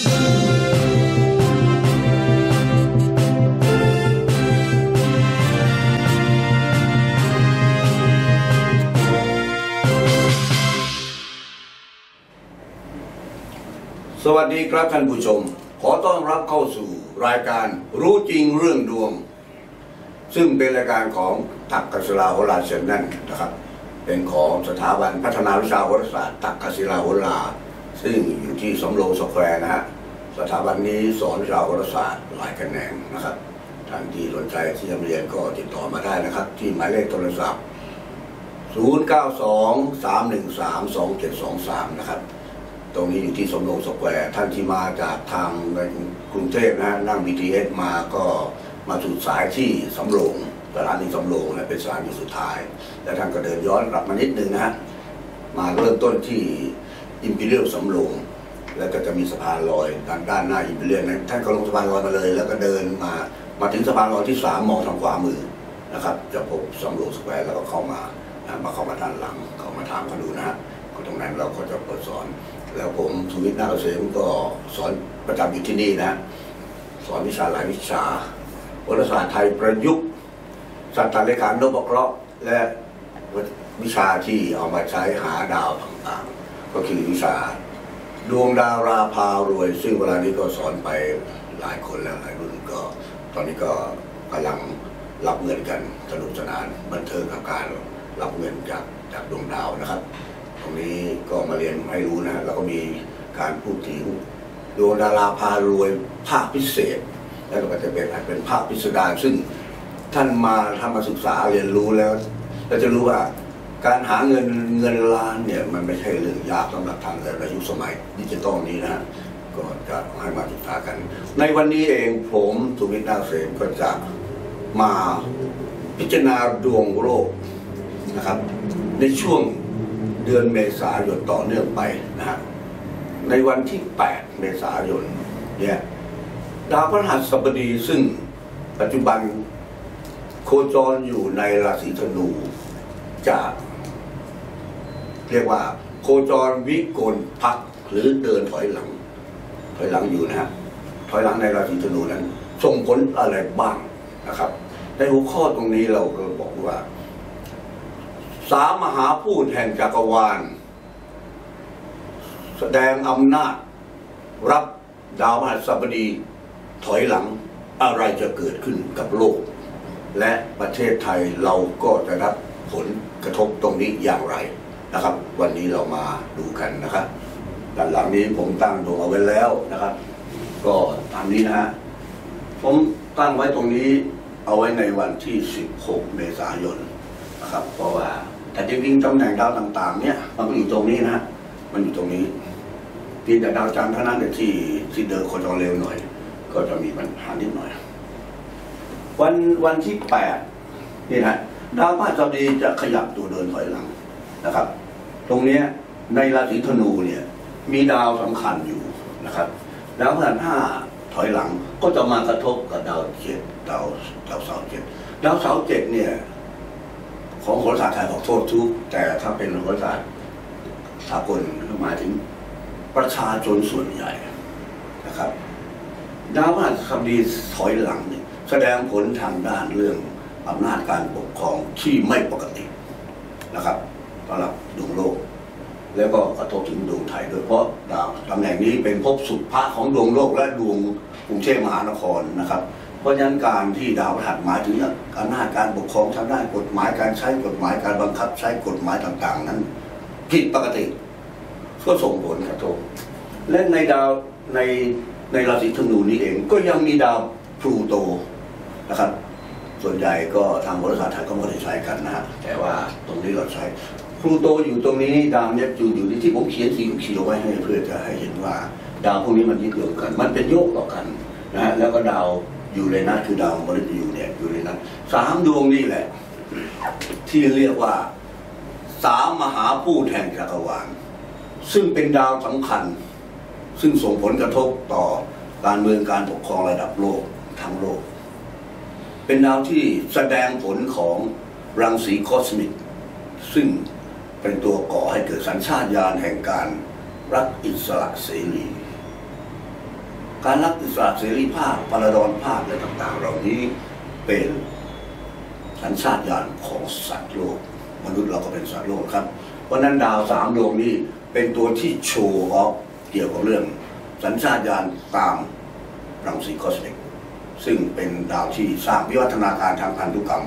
สวัสดีครับท่านผู้ชม ขอต้อนรับเข้าสู่รายการรู้จริงเรื่องดวง ซึ่งเป็นรายการของตักกศิลาโหราเชนนั่นนะครับ เป็นของสถาบันพัฒนาวิชาโหราศาสตร์ตักกศิลาโหรา ซึ่งอยู่ที่สำโรงสแควร์นะฮะสถาบันนี้สอนวิชาโหรศาสตร์หลายแขนงนะครับท่านที่สนใจที่จะเรียนก็ติดต่อมาได้นะครับ ที่หมายเลขโทรศัพท์ 0923132723 นะครับ ตรงนี้อยู่ที่สมโรงสแควร์ท่านที่มาจากทางในกรุงเทพนะฮะนั่ง BTS มาก็มาสุดสายที่สำโรงสถานีสำโรงนะเป็นสถานีสุดท้าย แล้วท่านก็เดินย้อนกลับมานิดนึงนะฮะมาเริ่มต้นที่ อิมพีเรียลสำโรงแล้วก็จะมีสะพานลอยทางด้านหน้าอิมพีเรียลนั้นท่านก็ลงสะพานลอยมาเลย แล้วก็เดินมามาถึงสะพานลอยที่สามมองทางขวามือนะครับ จะพบสำโรงสแควร์แล้วก็เข้ามานะมาเข้ามาด้านหลังเข้ามาถามเขาดูนะฮะตรงนั้นเราก็จะเปิดสอน แล้วผมสุวิทย์นาเกษมก็สอนประจำอยู่ที่นี่นะ สอนวิชาหลายวิชาวัฒศาสตร์ไทยประยุกต์สัตว์เลขานพเคราะห์และวิชาที่เอามาใช้หาดาวต่างๆ ก็คือวิชาดวงดาวราพารวย ซึ่งเวลานี้ก็สอนไปหลายคนแล้วหลายรุ่นก็ ตอนนี้ก็กำลังรับเงินกันสนุกสนานบันเทิงกับการรับเงินจากจากดวงดาวนะครับ ตรงนี้ก็มาเรียนให้รู้นะแล้วก็มีการพูดถึงดวงดาราพารวยภาคพิเศษ แล้วก็จะเป็นเป็นภาคพิสดารซึ่งท่านมาทำมาศึกษาเรียนรู้แล้วเราจะรู้ว่า การหาเงินเงินล้านเนี่ยมันไม่ใช่เรื่องยากสำหรับทางในยุคสมัยดิจิตอลนี้นะก็จะให้มาศึกษากัน ในวันนี้เองผมสุวิทย์นาเสมก็จะมาพิจารณาดวงโลกนะครับ ในช่วงเดือนเมษายนต่อเนื่องไปนะฮะในวันที่ 8 เมษายนเนี่ยดาวพฤหัสบดีซึ่งปัจจุบันโคจรอยู่ในราศีธนูจะ เรียกว่าโคจรวิกลพักหรือเดินถอยหลัง ถอยหลังอยู่นะฮะถอยหลังในราศีธนูนั้นส่งผลอะไรบ้างนะครับ ในหัวข้อตรงนี้เราก็บอกว่า สามมหาพูดแห่งจักรวาล แสดงอำนาจ รับดาวพฤหัสบดี ถอยหลังอะไรจะเกิดขึ้นกับโลก และประเทศไทยเราก็จะรับผลกระทบตรงนี้อย่างไร นะครับ วันนี้เรามาดูกันนะครับด้านหลังนี้ผมตั้งดวงเอาไว้แล้วนะครับ ก็ตามนี้นะฮะผมตั้งไว้ตรงนี้เอาไว้ในวันที่ 16 เมษายนนะครับ เพราะว่าแต่จริงๆตำแหน่งดาวต่างๆ เนี่ย มันก็อยู่ตรงนี้นะมันอยู่ตรงนี้เพียงแต่ดาวจันทร์เท่านั้นที่ที่เดินโคจรเร็วหน่อย ก็จะมีปัญหานิดหน่อย วันวันที่แปดนี่นะดาวพฤหัสบดีจะขยับตัวเดินถอยหลังนะครับ ตรงเนี้ยในราศีธนูเนี่ยมีดาวสำคัญอยู่นะครับดาวพฤหัสห้าถอยหลังก็จะมากระทบกับดาวเจ็ดดาวดาวเสาเจ็ดดาวเสาเจ็ดเนี่ยของโหราศาสตร์ไทยขอโทษทุกแต่ถ้าเป็นโหราศาสตร์สากลก็หมายถึงประชาชนส่วนใหญ่นะครับ ดาวพฤหัสบดีถอยหลังเนี่ยแสดงผลทางด้านเรื่องอำนาจการปกครองที่ไม่ปกตินะครับ สำหรับดวงโลก แล้วก็กระทบถึงดวงไทยโดยเพราะดาวตำแหน่งนี้เป็นภพสุภะของดวงโลกและดวงกรุงเทพมหานครนะครับ เพราะฉะนั้นการที่ดาวพฤหัสหมายถึงอำนาจการปกครองทางด้านกฎหมายการใช้กฎหมายการบังคับใช้กฎหมายต่างๆ นั้นผิดปกติก็ส่งผลกระทบและในดาวในในราศีธนูนี้เองก็ยังมีดาวพลูโตนะครับ ส่วนใหญ่ก็ทางบริษัทไทยก็ไม่ได้ใช้กันนะฮะแต่ว่าตรงนี้เราใช้ พลูโตอยู่ตรงนี้ดาวเนปจูนอยู่ที่ผมเขียนสีเขียวไว้ให้เพื่อจะให้เห็นว่า ดาวพวกนี้มันยึดโยงกัน มันเป็นโยกต่อกันนะฮะแล้วก็ดาวอยูเรนัสคือดาวมฤตยูเนี่ยอยูเรนัสสามดวงนี่แหละ ที่เรียกว่าสามมหาพูดแห่งจักรวาลซึ่งเป็นดาวสำคัญ ซึ่งส่งผลกระทบต่อการเมืองการปกครองระดับโลกทั้งโลก เป็นดาวที่แสดงผลของรังสีคอสมิกซึ่ง เป็นตัวก่อให้เกิดสัญชาตญาณแห่งการรักอิสระเสรี การรักอิสระเสรีภาพพลดรภาพอะต่างๆ เหล่านี้เป็นสัญชาตญาณของสัตว์โลก มนุษย์เราก็เป็นสัตว์โลกครับ เพราะฉะนั้นดาวสามดวงนี้เป็นตัวที่โชว์ออฟเกี่ยวกับเรื่อง สัญชาตญาณตามรังสีคอสมิกซึ่งเป็นดาวที่สร้างวิวัฒนาการทางพันธุกรรม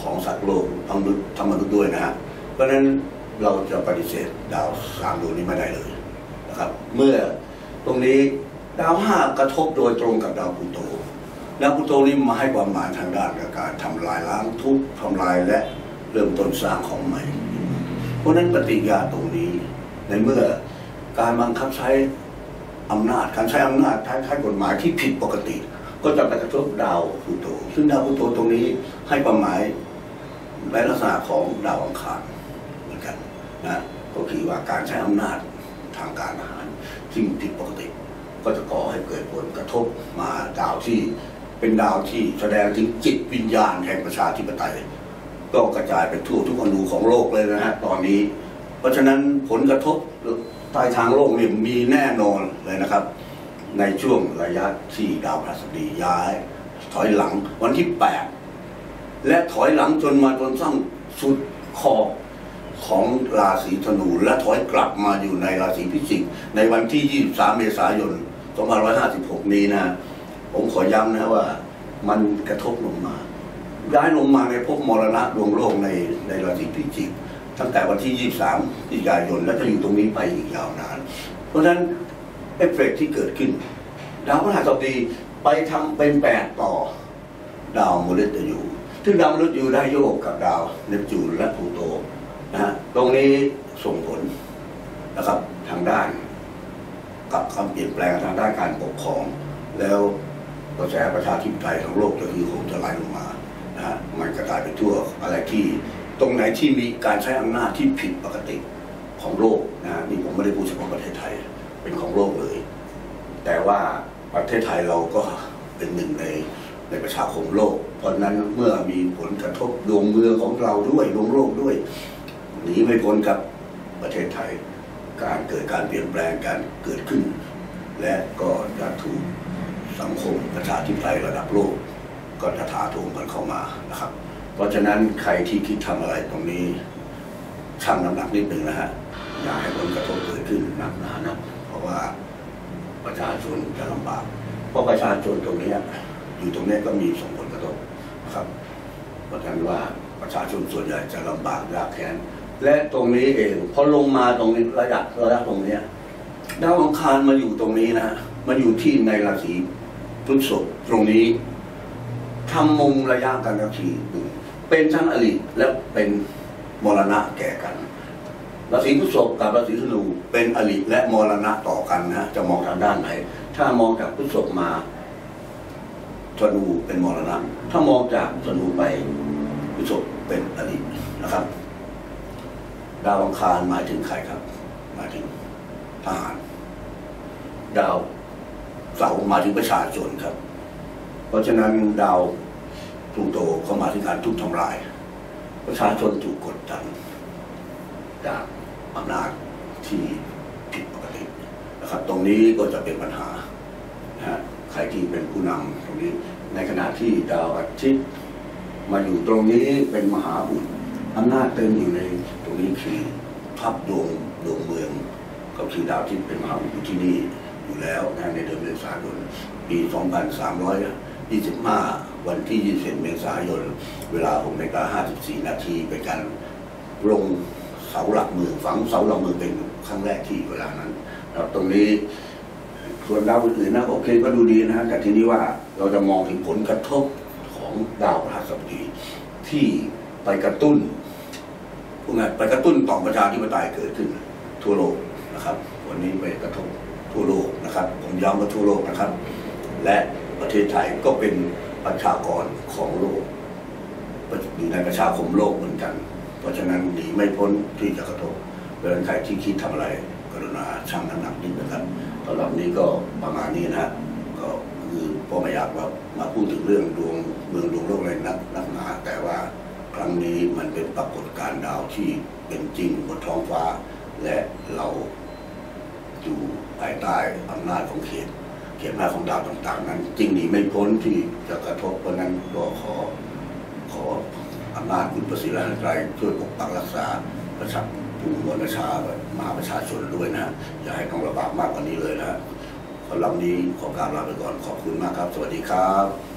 ของสัตว์โลกทั้งมนุษย์ทั้งมนุษย์ด้วยนะฮะเพราะฉะนั้น เราจะปฏิเสธดาวสามดวงนี้ไม่ได้เลยนะครับ เมื่อตรงนี้ดาวห้ากระทบโดยตรงกับดาวพลูโตดาวพลูโตนี้มาให้ความหมายทางด้านการทำลายล้างทุบทำลายและเริ่มต้นสร้างของใหม่ เพราะฉะนั้นปฏิกิริยาตรงนี้ในเมื่อการบังคับใช้อำนาจการใช้อำนาจใช้ใช้กฎหมายที่ผิดปกติ ก็จะไปกระทบดาวพลูโตซึ่งดาวพลูโตตรงนี้ให้ความหมายในลักษณะของดาวอังคาร นะก็คือว่าการใช้อำนาจทางการทหารซึ่งผิดปกติ ก็จะก่อให้เกิดผลกระทบมาดาวที่เป็นดาวที่แสดงถึงจิตวิญญาณแห่งประชาธิปไตย ก็กระจายไปทั่วทุกอนูของโลกเลยนะฮะตอนนี้ เพราะฉะนั้นผลกระทบใต้ทางโลกนี่มีแน่นอนเลยนะครับ ในช่วงระยะที่ดาวพฤหัสบดีย้าย ถอยหลังวันที่ 8 และถอยหลังจนมาจนสร้างสุดขอบ ของราศีธนูและถอยกลับมาอยู่ในราศีพิจิก ในวันที่ 23 เมษายน 2556 นี้นะ ผมขอย้ำนะว่ามันกระทบลงมาย้ายลงมาในภพมรณะดวงโลกในในราศีพิจิก ตั้งแต่วันที่ 23พฤศจิกายน และจะอยู่ตรงนี้ไปอีกยาวนาน เพราะฉะนั้นเอฟเฟกต์ที่เกิดขึ้น ดาวพฤหัสบดีไปทำเป็นแปดต่อ ดาวมฤตยูซึ่งดาวมฤตยูได้โยกกับดาวเนปจูนและพลูโต นะฮะตรงนี้ส่งผลนะครับทางด้าน กับความเปลี่ยนแปลงทางด้านการปกครอง แล้วกระแสประชาธิปไตยของโลกจะคือคงจะไหลลงมานะฮะมันกระจายไปทั่วอะไรที่ตรงไหนที่มีการใช้อำนาจที่ผิดปกติของโลกนะฮะนี่ผมไม่ได้พูดเฉพาะประเทศไทยเป็นของโลกเลย แต่ว่าประเทศไทยเราก็เป็นหนึ่งในในประชาคมโลก เพราะนั้นเมื่อมีผลกระทบดวงเมืองของเราด้วยดวงโลกด้วย หนีไม่พ้นกับประเทศไทย การเกิดการเปลี่ยนแปลงการเกิดขึ้น และก็จะถูกสังคมประชาธิปไตยระดับโลก ก็จะถาโถมกันเข้ามานะครับ เพราะฉะนั้นใครที่คิดทำอะไรตรงนี้ชั่งน้ำหนักนิดหนึ่งนะฮะอย่าให้ผลกระทบเกิดขึ้นหนักหนานะเพราะว่าประชาชนจะลำบาก เพราะประชาชนตรงนี้อยู่ตรงนี้ก็มีส่งผลกระทบนะครับ เพราะฉะนั้นว่าประชาชนส่วนใหญ่จะลำบากยากแค้น และตรงนี้เองพอลงมาตรงนี้ระดับระดับตรงเนี้ยดาวอังคารมาอยู่ตรงนี้นะมาอยู่ที่ในราศีพฤษภตรงนี้ทำมุมระยะกันก็คือเป็นทั้งอริและเป็นมรณะแก่กันราศีพฤษภกับราศีธนูเป็นอริและมรณะต่อกันนะจะมองทางด้านไหน ถ้ามองจากพฤษภมาธนูเป็นมรณะ ถ้ามองจากธนูไปพฤษภเป็นอรินะครับ ดาวอังคารหมายถึงใครครับ หมายถึงทหารดาวเสาร์หมายถึงประชาชนครับ เพราะฉะนั้นดาวพลูโตเข้ามาถึงการทุบทำลาย ประชาชนถูกกดดันจากอำนาจที่ผิดปกตินะครับ ตรงนี้ก็จะเป็นปัญหาฮะใครที่เป็นผู้นำตรงนี้ ในขณะที่ดาวอาทิตย์มาอยู่ตรงนี้เป็นมหาบุตรอำนาจเต็มอยู่ใน ตรงนี้คือทับดวงดวงเมืองก็คือดาวที่เป็นมหาบุตรอยู่ที่นี่อยู่แล้วนะในเดือนเมษายนปี2325 วันที่20เมษายน เวลา6นาฬิกา54 นาทีเป็นการลงเสาหลักเมืองฝังเสาหลักเมืองเป็นครั้งแรกที่เวลานั้นนะครับตรงนี้ส่วนดาวอื่นๆนะโอเคก็ดูดีนะฮะแต่ทีนี้ว่าเราจะมองถึงผลกระทบของดาวพฤหัสบดีที่ไปกระตุ้น พวกนั้นไปกระตุ้นต่อมประชาธิปไตยเกิดขึ้นทั่วโลกนะครับ วันนี้ไปกระทบทั่วโลกนะครับ ผมย้ำว่าทั่วโลกนะครับ และประเทศไทยก็เป็นประชากรของโลกอยู่ในประชาคมโลกเหมือนกัน เพราะฉะนั้นหนีไม่พ้นที่จะกระทบเพราะฉะนั้นใครที่คิดทำอะไรกรุณาชั่งน้ำหนักนิดนะครับสำหรับนี้ก็ประมาณนี้นะฮะก็คือพ่อไม่อยากว่ามาพูดถึงเรื่องดวงเมืองดวงโลกอะไรนักนักหนาแต่ว่า รั้งนี้มันเป็นปรากฏการณ์ดาวที่เป็นจริงบนท้องฟ้า และเราอยู่ภายใต้อำนาจของเขตเขเขียนมาของดาวต่าง ๆ นั้น จริงหนีไม่พ้นที่จะกระทบเพราะนั้นก็ขอขออำนาจคุณประสิทธิ์และใจช่วยปกปักรักษาประชาผู้มวลประชามหาประชาชนด้วยนะอย่าให้ต้องระบาดมากกว่านี้เลยนะสำหรับนี้ขอการลาไปก่อนขอบคุณมากครับ สวัสดีครับ